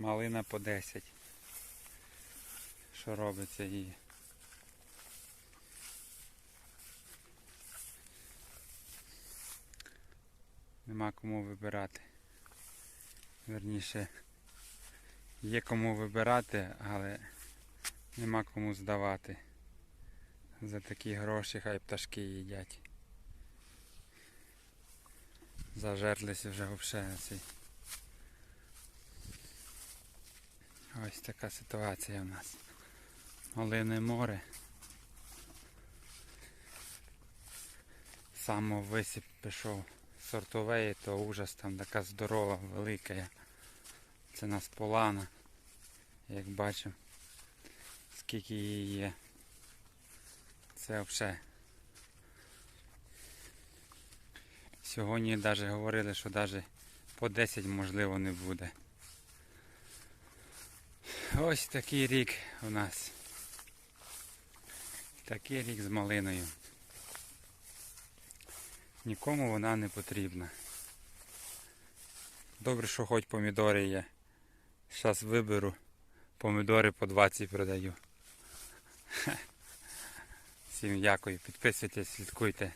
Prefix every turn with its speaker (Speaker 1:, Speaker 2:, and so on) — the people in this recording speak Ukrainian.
Speaker 1: Малина по 10. Що робиться її? Нема кому вибирати. Верніше, є кому вибирати, але нема кому здавати. За такі гроші хай пташки їдять. Зажерлися вже взагалі. Ось така ситуація в нас. Малине море. Само висіп пішов сортовий, то ужас там така здорова, велика. Це нас полана. Як бачимо, скільки її є. Це взагалі. Сьогодні навіть говорили, що навіть по 10 можливо не буде. Ось такий рік у нас. Такий рік з малиною. Нікому вона не потрібна. Добре, що хоч помідори є. Зараз виберу. Помідори по 20 продаю. Всім дякую. Підписуйтесь, слідкуйте.